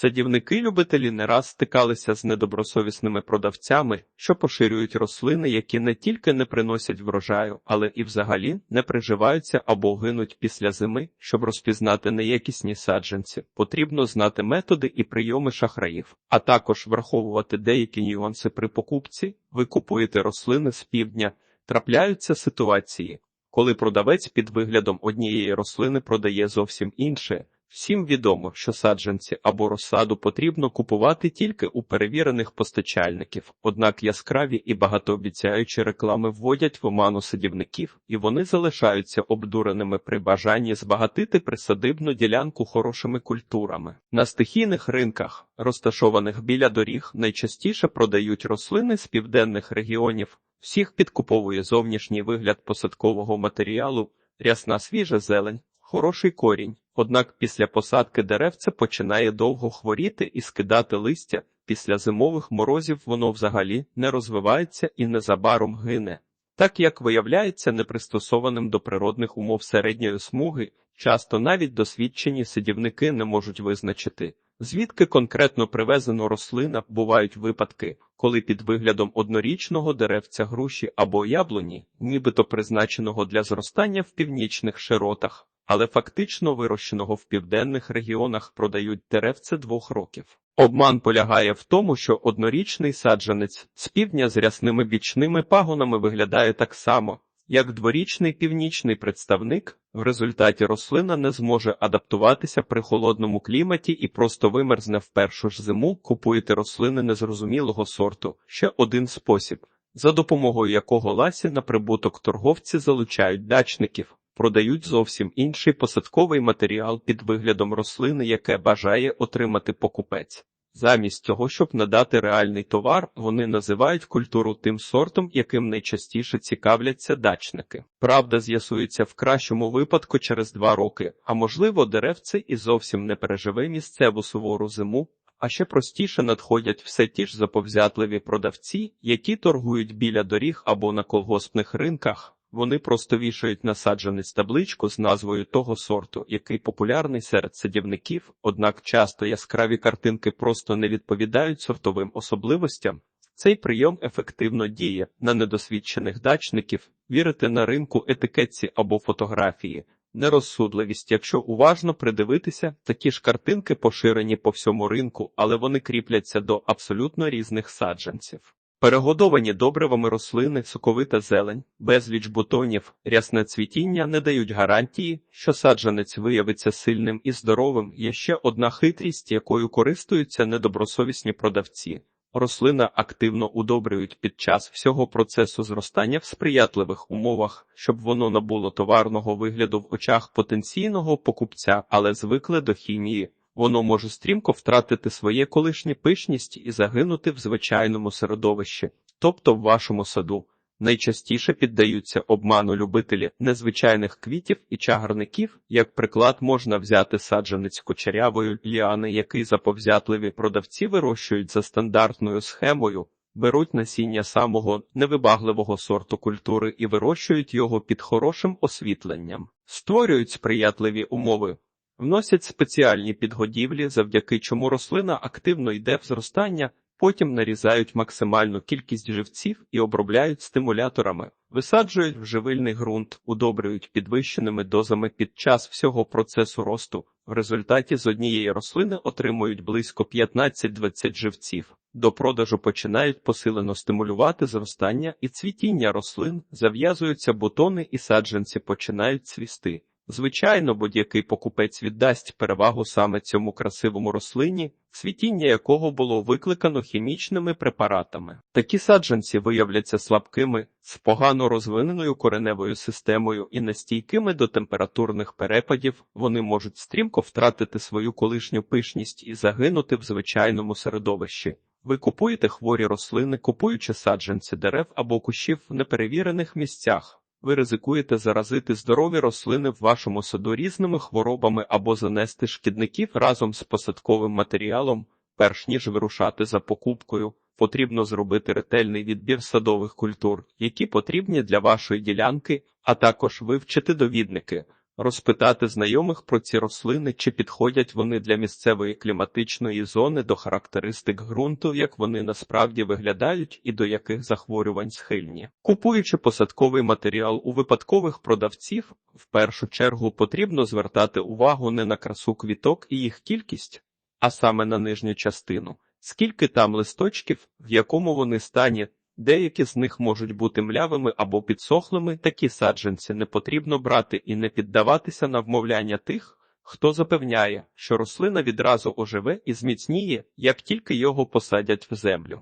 Садівники-любителі не раз стикалися з недобросовісними продавцями, що поширюють рослини, які не тільки не приносять врожаю, але і взагалі не приживаються або гинуть після зими. Щоб розпізнати неякісні саджанці, потрібно знати методи і прийоми шахраїв, а також враховувати деякі нюанси при покупці. Ви купуєте рослини з півдня. Трапляються ситуації, коли продавець під виглядом однієї рослини продає зовсім інше. Всім відомо, що саджанці або розсаду потрібно купувати тільки у перевірених постачальників, однак яскраві і багатообіцяючі реклами вводять в оману садівників, і вони залишаються обдуреними при бажанні збагатити присадибну ділянку хорошими культурами. На стихійних ринках, розташованих біля доріг, найчастіше продають рослини з південних регіонів. Всіх підкуповує зовнішній вигляд посадкового матеріалу, рясна свіжа зелень, хороший корінь. Однак після посадки деревце починає довго хворіти і скидати листя. Після зимових морозів воно взагалі не розвивається і незабаром гине. Так як виявляється непристосованим до природних умов середньої смуги, часто навіть досвідчені садівники не можуть визначити, звідки конкретно привезено рослина бувають випадки, коли під виглядом однорічного деревця груші або яблуні, нібито призначеного для зростання в північних широтах, але фактично вирощеного в південних регіонах продають деревце двох років. Обман полягає в тому, що однорічний саджанець з півдня з рясними бічними пагонами виглядає так само, як дворічний північний представник. В результаті рослина не зможе адаптуватися при холодному кліматі і просто вимерзне в першу ж зиму. Купуєте рослини незрозумілого сорту. Ще один спосіб, за допомогою якого ласі на прибуток торговці залучають дачників продають зовсім інший посадковий матеріал під виглядом рослини, яке бажає отримати покупець. Замість того, щоб надати реальний товар, вони називають культуру тим сортом, яким найчастіше цікавляться дачники. Правда з'ясується в кращому випадку через два роки, а можливо, деревце і зовсім не переживе місцеву сувору зиму. А ще простіше надходять все ті ж заповзятливі продавці, які торгують біля доріг або на колгоспних ринках. Вони просто вішають насадженість табличку з назвою того сорту, який популярний серед садівників, однак часто яскраві картинки просто не відповідають сортовим особливостям. Цей прийом ефективно діє на недосвідчених дачників, вірити на ринку етикетці або фотографії. Нерозсудливість, якщо уважно придивитися, такі ж картинки поширені по всьому ринку, але вони кріпляться до абсолютно різних саджанців. Перегодовані добривами рослини, соковита зелень, безліч бутонів, рясне цвітіння не дають гарантії, що саджанець виявиться сильним і здоровим. Є ще одна хитрість, якою користуються недобросовісні продавці. Рослина активно удобрюють під час всього процесу зростання в сприятливих умовах, щоб воно набуло товарного вигляду в очах потенційного покупця, але звикли до хімії. Воно може стрімко втратити своє колишнє пишність і загинути в звичайному середовищі, тобто в вашому саду. Найчастіше піддаються обману любителі незвичайних квітів і чагарників, як приклад можна взяти саджанець кочерявої ліани, який заповзятливі продавці вирощують за стандартною схемою, беруть насіння самого невибагливого сорту культури і вирощують його під хорошим освітленням, створюють сприятливі умови. Вносять спеціальні підгодівлі, завдяки чому рослина активно йде в зростання, потім нарізають максимальну кількість живців і обробляють стимуляторами, висаджують в живильний ґрунт, удобрюють підвищеними дозами під час всього процесу росту. В результаті з однієї рослини отримують близько 15-20 живців. До продажу починають посилено стимулювати зростання і цвітіння рослин, зав'язуються бутони і саджанці починають цвісти. Звичайно, будь-який покупець віддасть перевагу саме цьому красивому рослині, цвітіння якого було викликано хімічними препаратами. Такі саджанці виявляться слабкими, з погано розвиненою кореневою системою і нестійкими до температурних перепадів, вони можуть стрімко втратити свою колишню пишність і загинути в звичайному середовищі. Ви купуєте хворі рослини, купуючи саджанці дерев або кущів в неперевірених місцях. Ви ризикуєте заразити здорові рослини в вашому саду різними хворобами або занести шкідників разом з посадковим матеріалом, перш ніж вирушати за покупкою. Потрібно зробити ретельний відбір садових культур, які потрібні для вашої ділянки, а також вивчити довідники. Розпитати знайомих про ці рослини, чи підходять вони для місцевої кліматичної зони до характеристик ґрунту, як вони насправді виглядають і до яких захворювань схильні. Купуючи посадковий матеріал у випадкових продавців, в першу чергу потрібно звертати увагу не на красу квіток і їх кількість, а саме на нижню частину. Скільки там листочків, в якому вони стані, деякі з них можуть бути млявими або підсохлими, такі саджанці не потрібно брати і не піддаватися на вмовляння тих, хто запевняє, що рослина відразу оживе і зміцніє, як тільки його посадять в землю.